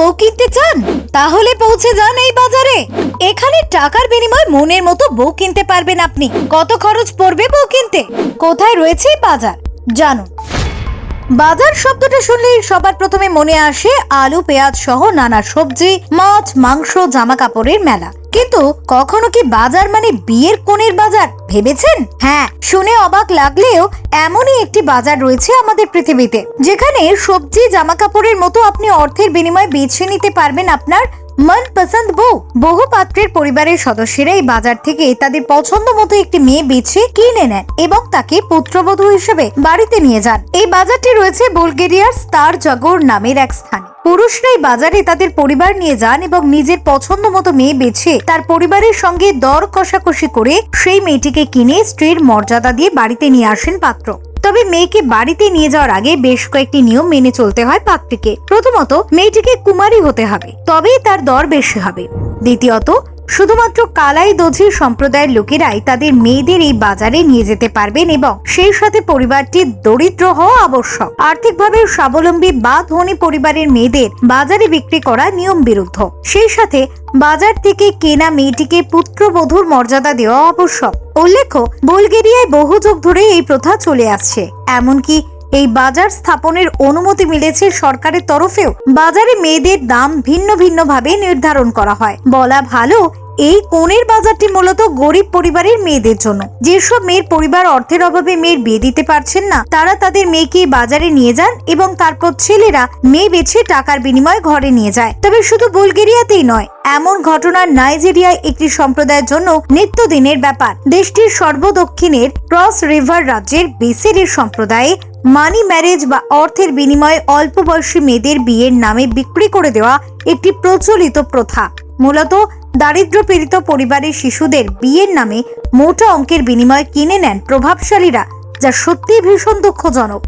বউ কিনতে চান? তাহলে পৌঁছে যান এই বাজারে। এখানে টাকার বিনিময় মনের মতো বউ কিনতে পারবেন আপনি। কত খরচ পড়বে বউ কিনতে? কোথায় রয়েছে বাজার? জানুন। বাজার শব্দটা শুনলেই সবার প্রথমে মনে আসে আলু, পেঁয়াজ সহ নানা সবজি, মাছ, মাংস জামা কাপড়ের মেলা। কিন্তু কখনো কি বাজার মানে বিয়ের কোণের বাজার? ভেবেছেন? হ্যাঁ শুনে অবাক লাগলেও এমনই একটি বাজার রয়েছে আমাদের পৃথিবীতে, যেখানে সবজি জামা কাপড়ের মতো আপনি অর্থের বিনিময়ে বেছে নিতে পারবেন আপনার মন পছন্দ বউ। বহু পাত্রের পরিবারের সদস্যরা এই বাজার থেকে তাদের পছন্দ মতো একটি মেয়ে বেছে কিনে নেন এবং তাকে পুত্রবধূ হিসেবে বাড়িতে নিয়ে যান। এই বাজারটি রয়েছে বুলগেরিয়ার স্টার জগর নামের এক স্থানে। পুরুষরাই বাজারে তাদের পরিবার নিয়ে যান এবং নিজের পছন্দ মতো মেয়ে বেছে তার পরিবারের সঙ্গে দর কষাকষি করে সেই মেয়েটিকে কিনে স্ত্রীর মর্যাদা দিয়ে বাড়িতে নিয়ে আসেন পাত্র। তবে মেয়েকে বাড়িতে নিয়ে যাওয়ার আগে বেশ কয়েকটি নিয়ম মেনে চলতে হয় পাত্রীকে। প্রথমত, মেয়েটিকে কুমারী হতে হবে, তবেই তার দর বেশি হবে। দ্বিতীয়ত শুধুমাত্র কালাই দোঝি সম্প্রদায়ের লোকেরাই তাদের মেয়েদের এই বাজারে নিয়ে যেতে পারবেন এবং সেই সাথে পরিবারটি দরিদ্র হওয়া আবশ্যক। আর্থিকভাবে স্বাবলম্বী বা ধনী পরিবারের মেয়েদের বাজারে বিক্রি করা নিয়ম বিরুদ্ধ সেই সাথে বাজার থেকে কেনা মেয়েটিকে পুত্রবধূর মর্যাদা দেওয়া আবশ্যক। উল্লেখ্য, বুলগেরিয়ায় বহু যুগ ধরে এই প্রথা চলে আসছে। এমনকি এই বাজার স্থাপনের অনুমতি মিলেছে সরকারের তরফেও। বাজারে মেয়েদের দাম ভিন্ন ভিন্ন ভাবে নির্ধারণ করা হয়। বলা ভালো, এই কোণের বাজারটি মূলত গরিব পরিবারের মেয়েদের জন্য। যেসব মেয়ের পরিবার অর্থের অভাবে মেয়ের বিয়ে দিতে পারছেন না, তারা তাদের মেয়েকে বাজারে নিয়ে যান এবং তারপর ছেলেরা মেয়ে বেছে টাকার বিনিময়ে ঘরে নিয়ে যায়। তবে শুধু বুলগেরিয়াতেই নয়, এমন ঘটনা নাইজেরিয়ায় একটি সম্প্রদায়ের জন্য নিত্যদিনের ব্যাপার। দেশটির সর্বদক্ষিণের ক্রস রিভার রাজ্যের বেসেরের সম্প্রদায়ে মানি ম্যারেজ বা অর্থের বিনিময়ে অল্প বয়সী মেয়েদের বিয়ের নামে বিক্রি করে দেওয়া একটি প্রচলিত প্রথা। মূলত দারিদ্র পীড়িত পরিবারের শিশুদের বিয়ের নামে মোটা অঙ্কের বিনিময় কিনে নেন প্রভাবশালীরা, যা সত্যিই ভীষণ দুঃখজনক।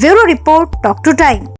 Bureau report talk to time.